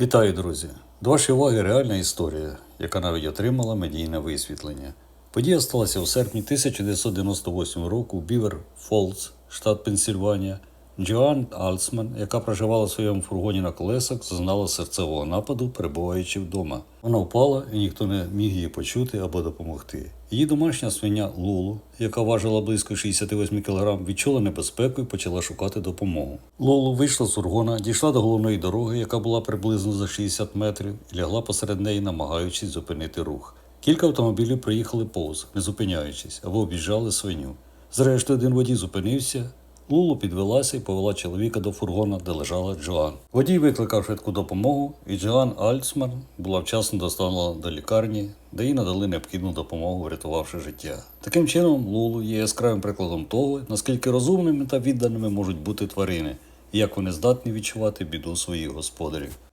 Вітаю, друзі! До вашої уваги реальна історія, яка навіть отримала медійне висвітлення. Подія сталася у серпні 1998 року у Бівер Фолз, штат Пенсільванія. Джоан Альцман, яка проживала в своєму фургоні на колесах, зазнала серцевого нападу, перебуваючи вдома. Вона впала і ніхто не міг її почути або допомогти. Її домашня свиня Лулу, яка важила близько 68 кг, відчула небезпеку і почала шукати допомогу. Лулу вийшла з фургона, дійшла до головної дороги, яка була приблизно за 60 метрів, і лягла посеред неї, намагаючись зупинити рух. Кілька автомобілів проїхали повз, не зупиняючись, або об'їжджали свиню. Зрештою, один водій зупинився. Лулу підвелася і повела чоловіка до фургона, де лежала Джоан. Водій викликав швидку допомогу, і Джоан Альцман була вчасно доставлена до лікарні, де їй надали необхідну допомогу, врятувавши життя. Таким чином, Лулу є яскравим прикладом того, наскільки розумними та відданими можуть бути тварини, і як вони здатні відчувати біду своїх господарів.